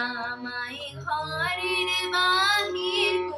আমায় ঘরের বাহির